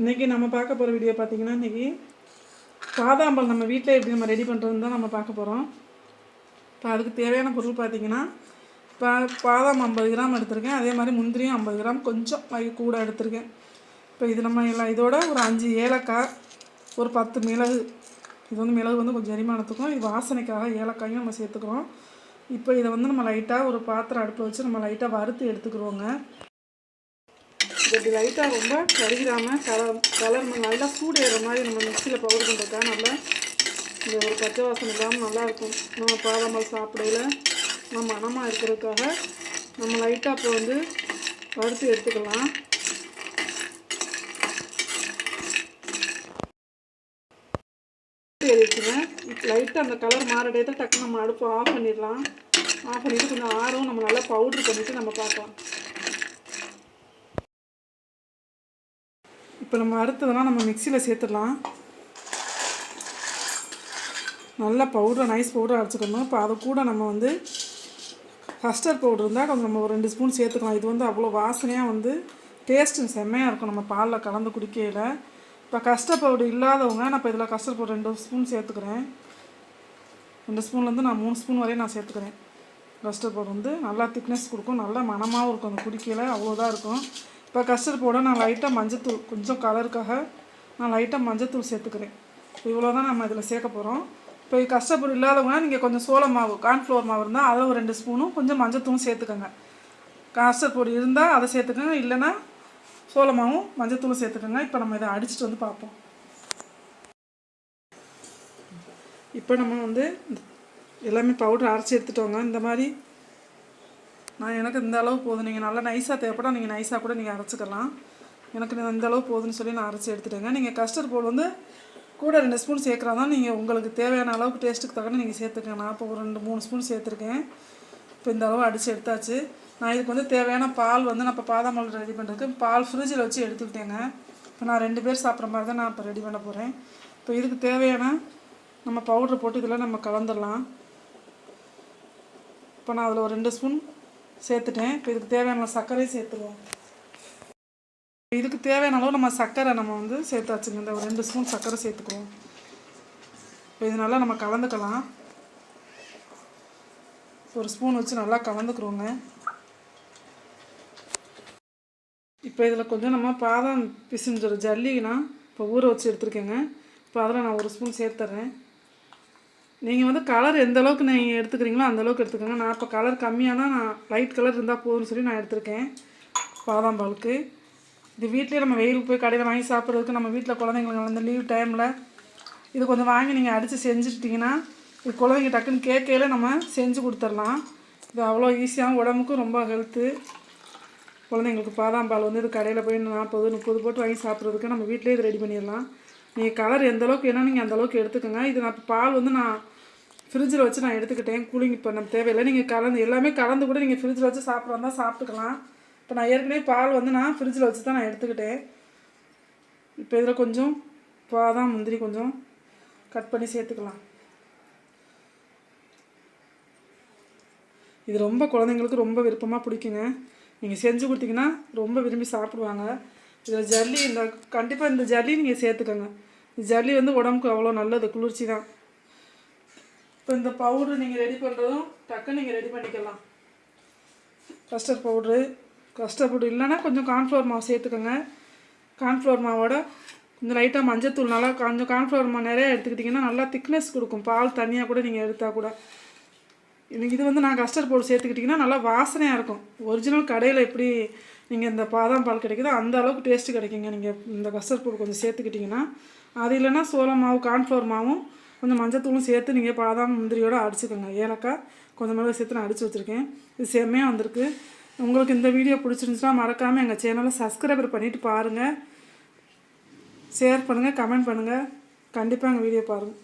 இன்றைக்கி நம்ம பார்க்க போகிற வீடியோ பார்த்தீங்கன்னா இன்றைக்கி பாதாம்பல் நம்ம வீட்டில் எப்படி நம்ம ரெடி பண்ணுறதுன்னு தான் நம்ம பார்க்க போகிறோம் இப்போ அதுக்கு தேவையான பொருள் பார்த்திங்கன்னா இப்போ பாதாம் ஐம்பது கிராம் எடுத்திருக்கேன். அதே மாதிரி முந்திரியும் ஐம்பது கிராம். கொஞ்சம் கூட எடுத்திருக்கேன். இப்போ இது நம்ம எல்லாம் இதோட ஒரு அஞ்சு ஏலக்காய் ஒரு பத்து மிளகு. இது வந்து மிளகு வந்து கொஞ்சம் அரிமானத்துக்கும் இது வாசனைக்காக ஏலக்காயும் நம்ம சேர்த்துக்கிறோம். இப்போ இதை வந்து நம்ம லைட்டாக ஒரு பாத்திரம் அடுப்பில் வச்சு நம்ம லைட்டாக வறுத்து எடுத்துக்கிறோங்க இப்படி லைட்டாக ரொம்ப கருகிராமல் கலர் கலர் நல்லா சூடு ஏற மாதிரி நம்ம மிக்சியில் பவுடர் பண்ணுறதுக்காக நல்லா இந்த ஒரு பச்சை வாசனை இல்லாமல் நல்லாயிருக்கும் நம்ம பாதாமல் சாப்பிடையில் நம்ம மனமாக இருக்கிறதுக்காக நம்ம லைட்டாக இப்போ வந்து வறுத்து எடுத்துக்கலாம். லைட்டாக அந்த கலர் மாறடையத்தை டக்குன்னு நம்ம அடுப்பு ஆஃப் பண்ணிடலாம். ஆஃப் பண்ணிவிட்டு கொஞ்சம் ஆறும் நம்ம நல்லா பவுட்ரு பண்ணிவிட்டு நம்ம பார்க்கலாம். இப்போ நம்ம அடுத்ததெல்லாம் நம்ம மிக்சியில் சேர்த்துடலாம். நல்லா பவுடர் நைஸ் பவுடர் அரைச்சிக்கணும். இப்போ அதை கூட நம்ம வந்து கஸ்டர்ட் பவுடர் இருந்தால் கொஞ்சம் நம்ம ஒரு ரெண்டு ஸ்பூன் சேர்த்துக்கலாம். இது வந்து அவ்வளோ வாசனையாக வந்து டேஸ்ட்டு செம்மையாக இருக்கும் நம்ம பாலில் கலந்து குடிக்கையில். இப்போ கஸ்டர்ட் பவுடர் இல்லாதவங்க நான் இப்போ இதில் கஸ்டர்ட் பவுடர் ரெண்டு ஸ்பூன் சேர்த்துக்கிறேன். ரெண்டு ஸ்பூன்லேருந்து நான் மூணு ஸ்பூன் வரையும் நான் சேர்த்துக்கிறேன். கஸ்டர்ட் பவுடர் வந்து நல்லா திக்னஸ் கொடுக்கும். நல்லா மனமாகவும் இருக்கும் அந்த குடிக்கையில். அவ்வளோதான் இருக்கும். இப்போ கஸ்டர்ட் போட நான் லைட்டாக மஞ்சத்தூள் கொஞ்சம் கலருக்காக நான் லைட்டாக மஞ்சத்தூள் சேர்த்துக்கிறேன். இவ்வளோ தான் நம்ம இதில் சேர்க்க போகிறோம் இப்போ கஸ்டர்ட் பவுடர் இல்லாதவங்க நீங்கள் கொஞ்சம் சோள மாவு கார்ன்ஃப்ளவர் மாவு இருந்தால் அதில் ஒரு ரெண்டு ஸ்பூனும் கொஞ்சம் மஞ்சத்தூளும் சேர்த்துக்கோங்க. கஸ்டர்ட் பொடி இருந்தால் அதை சேர்த்துக்கோங்க இல்லைன்னா சோளமாவும் மஞ்சத்தூளும் சேர்த்துக்கோங்க. இப்போ நம்ம இதை அடிச்சுட்டு வந்து பார்ப்போம். இப்போ நம்ம வந்து எல்லாமே பவுடர் அரைச்சி எடுத்துட்டோங்க. இந்த மாதிரி நான் எனக்கு இந்த அளவு போதும். நீங்கள் நல்லா நைஸாக தேவைப்பட்டால் நீங்கள் நைஸாக கூட நீங்கள் அரைச்சிக்கலாம். எனக்கு இந்த அளவு போதும்னு சொல்லி நான் அரைச்சி எடுத்துட்டேங்க. நீங்கள் கஸ்டர்ட் போல் வந்து கூட ரெண்டு ஸ்பூன் சேர்க்குறா தான் நீங்கள் உங்களுக்கு தேவையான அளவுக்கு டேஸ்ட்டுக்கு தக்கன நீங்கள் சேர்த்துக்கங்க. நான் இப்போ ஒரு ரெண்டு மூணு ஸ்பூன் சேர்த்துருக்கேன். இப்போ இந்த அளவு அடித்து எடுத்தாச்சு. நான் இதுக்கு வந்து தேவையான பால் வந்து நான் இப்போ பாதாமல் ரெடி பண்ணுறதுக்கு பால் ஃப்ரிட்ஜில் வச்சு எடுத்துக்கிட்டேங்க இப்போ நான் ரெண்டு பேர் சாப்பிட்ற மாதிரி தான் நான் இப்போ ரெடி பண்ண போகிறேன் இப்போ இதுக்கு தேவையான நம்ம பவுட்ரு போட்டு இதில் நம்ம கலந்துடலாம். இப்போ நான் அதில் ஒரு ரெண்டு ஸ்பூன் சேர்த்துட்டேன். இப்போ இதுக்கு தேவையான சர்க்கரையும் சேர்த்துருவோம். இதுக்கு தேவையான அளவு நம்ம சர்க்கரை நம்ம வந்து சேர்த்தாச்சுங்க. இந்த ஒரு ரெண்டு ஸ்பூன் சர்க்கரை சேர்த்துக்குவோம். இப்போ இது நல்லா நம்ம கலந்துக்கலாம். ஒரு ஸ்பூன் வச்சு நல்லா கலந்துக்கிறோங்க. இப்போ இதில் கொஞ்சம் நம்ம பாதாம் பிசிஞ்சோட ஜல்லினா இப்போ ஊற வச்சு எடுத்துருக்கேங்க. இப்போ அதில் நான் ஒரு ஸ்பூன் சேர்த்துட்றேன் நீங்கள் வந்து கலர் எந்த அளவுக்கு நீங்கள் எடுத்துக்கிறீங்களோ அந்த அளவுக்கு எடுத்துக்கோங்க. நான் இப்போ கலர் கம்மியாக நான் லைட் கலர் இருந்தால் போதும்னு சொல்லி நான் எடுத்திருக்கேன். பாதாம் பாலுக்கு. இது வீட்லேயே நம்ம வெயிலுக்கு போய் கடையில் வாங்கி சாப்பிட்றதுக்கு நம்ம வீட்டில் குழந்தைங்களுக்கு வந்து லீவ் டைமில் இது கொஞ்சம் வாங்கி நீங்கள் அடித்து செஞ்சுட்டிங்கன்னா இது குழந்தைங்க டக்குன்னு கேட்கையில் நம்ம செஞ்சு கொடுத்துர்லாம் இது அவ்வளோ ஈஸியாகவும் உடம்புக்கும் ரொம்ப ஹெல்த்து குழந்தைங்களுக்கு பாதாம் பால் வந்து இது கடையில் போய் நாற்பது முப்பது போட்டு வாங்கி சாப்பிட்றதுக்கு நம்ம வீட்டிலே இது ரெடி பண்ணிடலாம். நீங்கள் கலர் எந்தளவுக்கு வேணால் நீங்கள் அந்த அளவுக்கு எடுத்துக்கோங்க. இது நான் இப்போ பால் வந்து நான் ஃப்ரிட்ஜில் வச்சு நான் எடுத்துக்கிட்டேன். கூலிங் இப்போ நம்ம தேவையில்லை. நீங்கள் கலந்து எல்லாமே கலந்து கூட நீங்கள் ஃப்ரிட்ஜில் வச்சு சாப்பிட்றதா சாப்பிட்டுக்கலாம். இப்போ நான் ஏற்கனவே பால் வந்து நான் ஃப்ரிட்ஜில் வச்சு தான் நான் எடுத்துக்கிட்டேன். இப்போ இதில் கொஞ்சம் பாதாம் முந்திரி கொஞ்சம் கட் பண்ணி சேர்த்துக்கலாம். இது ரொம்ப குழந்தைங்களுக்கு ரொம்ப விருப்பமாக பிடிக்குங்க. நீங்கள் செஞ்சு கொடுத்தீங்கன்னா ரொம்ப விரும்பி சாப்பிடுவாங்க. இதில் ஜல்லி இந்த கண்டிப்பாக இந்த ஜல்லி நீங்கள் சேர்த்துக்கோங்க. ஜல்லி வந்து உடம்புக்கு அவ்வளோ நல்லது குளிர்ச்சி தான். இப்போ இந்த பவுட்ரு நீங்கள் ரெடி பண்ணுறதும் டக்குன்னு நீங்கள் ரெடி பண்ணிக்கலாம். கஸ்டர்ட் பவுட்ரு கஸ்டர்ட் பவுட்ரு இல்லைன்னா கொஞ்சம் கார்ன்ஃப்ளவர் மாவு சேர்த்துக்கோங்க. கார்ன்ஃப்ளவர் மாவோட கொஞ்சம் லைட்டாக மஞ்சத்தூள் நல்லா கொஞ்சம் கார்ன்ஃப்ளவர் மாவு நிறையா எடுத்துக்கிட்டிங்கன்னா நல்லா திக்னஸ் கொடுக்கும். பால் தனியாக கூட நீங்கள் எடுத்தால் கூட. எனக்கு இது வந்து நான் கஸ்டர்ட் பவுடர் சேர்த்துக்கிட்டிங்கன்னா நல்லா வாசனையாக இருக்கும். ஒரிஜினல் கடையில் எப்படி நீங்கள் இந்த பாதாம் பால் கிடைக்குதோ அந்த அளவுக்கு டேஸ்ட்டு கிடைக்குங்க. நீங்கள் இந்த கஸ்டர்ட் பவுடர் கொஞ்சம் சேர்த்துக்கிட்டிங்கன்னா. அது இல்லைன்னா சோளம் மாவு கார்ன்ஃப்ளவர் மாவும் கொஞ்சம் மஞ்சத்தூளும் சேர்த்து நீங்கள் பாதாம் முந்திரியோடு அடிச்சுக்கோங்க. ஏலக்காய் கொஞ்சம் மிளகு சேர்த்து நான் அடித்து வச்சுருக்கேன். இது செம்மையாக வந்திருக்கு. உங்களுக்கு இந்த வீடியோ பிடிச்சிருந்துச்சுன்னா மறக்காமல் எங்கள் சேனலை சப்ஸ்கிரைபர் பண்ணிவிட்டு பாருங்கள் ஷேர் பண்ணுங்கள் கமெண்ட் பண்ணுங்கள் கண்டிப்பாக எங்கள் வீடியோ பாருங்கள்